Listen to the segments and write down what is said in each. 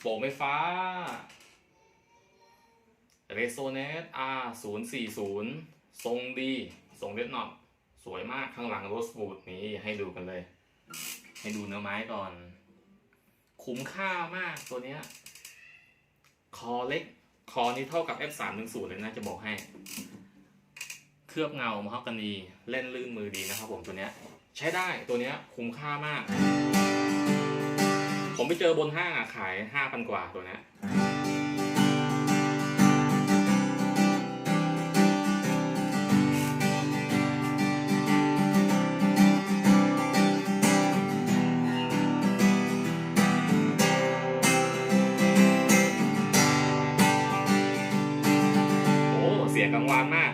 โป่งไฟฟ้า r e s o n a t R 0 4 0 ทรงดี ทรงเล็ดหนอตสวยมากข้างหลังโรสบูดนี้ให้ดูกันเลย ให้ดูเนื้อไม้ก่อน คุ้มค่ามากตัวเนี้ย คอเล็ก คอนี้เท่ากับ F 3 1 0เลยนะจะบอกให้ เคลือบเงามะฮอกกานี เล่นลื่นมือดีนะครับผมตัวเนี้ย ใช้ได้ตัวเนี้ยคุ้มค่ามาก ผมไปเจอบนห้างอะขายห้าพันกว่าตัวเนี้ยโอ้เสียงกังวานมาก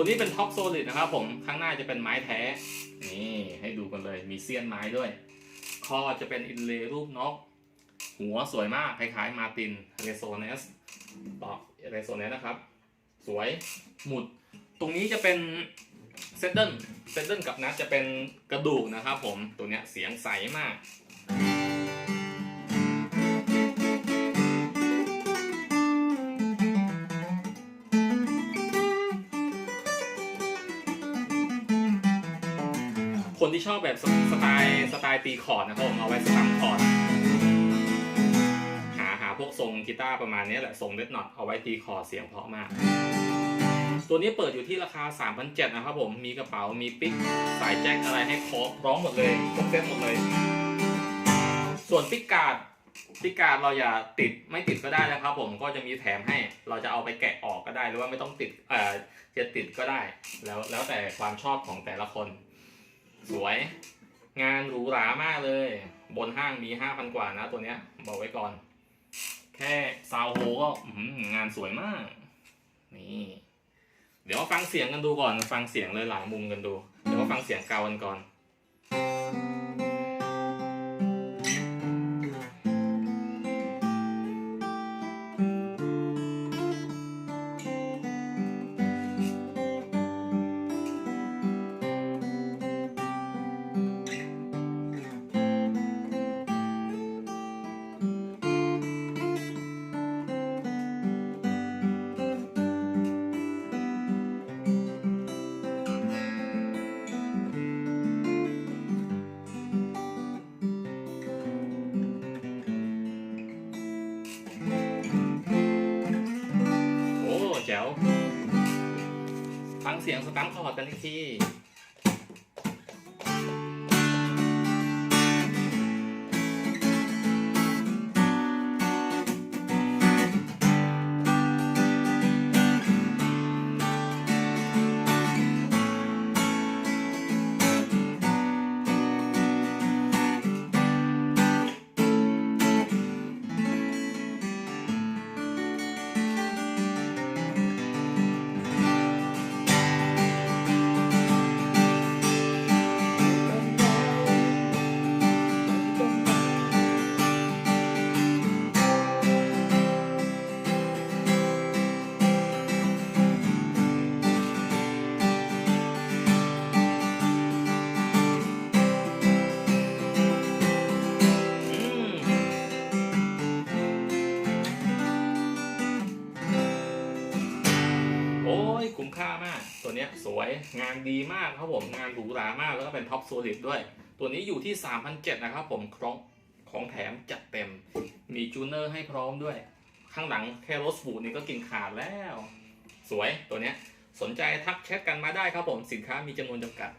ตัวนี้เป็นท็อปโซลิดนะครับผมข้างหน้าจะเป็นไม้แท้ นี่ให้ดูกันเลยมีเสี้ยนไม้ด้วย คอจะเป็นอินเลย์รูปนก หัวสวยมากคล้ายๆมาตินเรโซเนสต่อเรโซเนสนะครับ สวยหมุด ตรงนี้จะเป็นเซดเดิลเซดเดิลกับนัทจะเป็นกระดูกนะครับผมตัวเนี้ยเสียงใสมาก คนที่ชอบแบบสสไตล์สไตล์ตีคอร์ดนะครับผมเอาไว้สตัมคอร์ดหาหาพวกทรงกีตาร์ประมาณนี้แหละทรงเล็ดน็อตเอาไว้ตีคอร์ดเสียงเพราะมาก ตัวนี้เปิดอยู่ที่ราคา 3,700นะครับผมมีกระเป๋ามีปิ๊กสายแจ็คอะไรให้ครบพร้อมหมดเลยครบเซ็ตหมดเลย ส่วนปิ๊กการ์ดปิ๊กการ์ดเราอย่าติดไม่ติดก็ได้นะครับ ผมก็จะมีแถมให้เราจะเอาไปแกะออกก็ได้ หรือว่าไม่ต้องติดเอ่อจะติดก็ได้ แล้วแล้วแต่ความชอบของแต่ละคน สวย งานหรูหรามากเลย บนห้างมีห้าพันกว่านะตัวเนี้ย บอกไว้ก่อน แค่ซาวโฮก็งานสวยมาก นี่ เดี๋ยวมาฟังเสียงกันดูก่อน ฟังเสียงเลยหลายมุมกันดู เดี๋ยวมาฟังเสียงเกากันก่อน แจ๋วฟังเสียงสตัมป์คอร์ดกันอีกที คุ้มค่ามาก ตัวนี้สวยงานดีมากครับผมงานหรูหรามากแล้วก็เป็นท็อปโซลิดด้วย ตัวนี้อยู่ที่ 3,700นะครับผมครองของแถมจัดเต็ม มีจูเนอร์ให้พร้อมด้วย ข้างหลังแค่รถบูดนี่ก็กินขาดแล้ว สวยตัวนี้สนใจทักแชทกันมาได้ครับผมสินค้ามีจำนวนจำกัด